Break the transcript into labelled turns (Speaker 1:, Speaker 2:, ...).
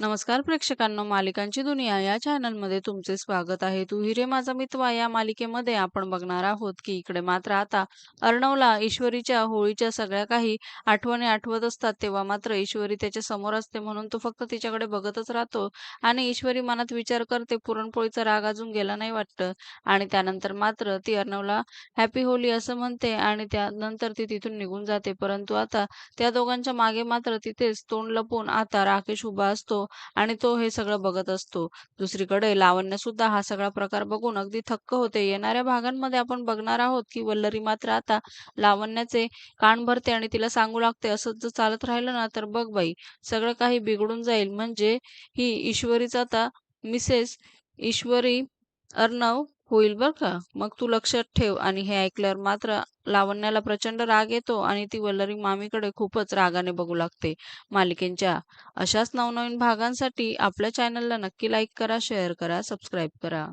Speaker 1: नमस्कार प्रेक्षकांनो मालिकांची दुनिया या चॅनलमध्ये तुमचे स्वागत आहे. तू हिरे माझा मितवा या मालिकेमध्ये आपण बघणार आहोत की इकडे मात्र आता अर्णवला ईश्वरीच्या होळीच्या सगळ्या काही आठवणी आठवत असतात तेव्हा मात्र ईश्वरी त्याच्यासमोर असते म्हणून तो फक्त तिच्याकडे बघतच राहतो आणि ईश्वरी मनात विचार करते पुरणपोळीचा राग अजून गेला नाही वाटतं. आणि त्यानंतर मात्र ती अर्णवला हॅपी होली असं म्हणते आणि त्यानंतर ती तिथून निघून जाते. परंतु आता त्या दोघांच्या मागे मात्र तिथेच तोंड लपून आता राकेश उभा असतो. आणि तो हे सगळं बघत असतो. दुसरीकडे लावण्य सुद्धा हा सगळा प्रकार बघून अगदी थक्क होते. येणाऱ्या भागांमध्ये आपण बघणार आहोत की वल्लरी मात्र आता लावण्याचे कान भरते आणि तिला सांगू लागते असंच जर चालत राहिलं ना तर बघ बाई सगळं काही बिघडून जाईल. म्हणजे ही ईश्वरीचा आता मिसेस ईश्वरी अर्णव होईल बर का? मग तू लक्षात ठेव आणि हे ऐकल्यावर मात्र लावण्याला प्रचंड राग येतो आणि ती वल्लरी मामीकडे खूपच रागाने बघू लागते. मालिकेंच्या अशाच नवनवीन भागांसाठी आपल्या चॅनलला नक्की लाईक करा शेअर करा सबस्क्राईब करा.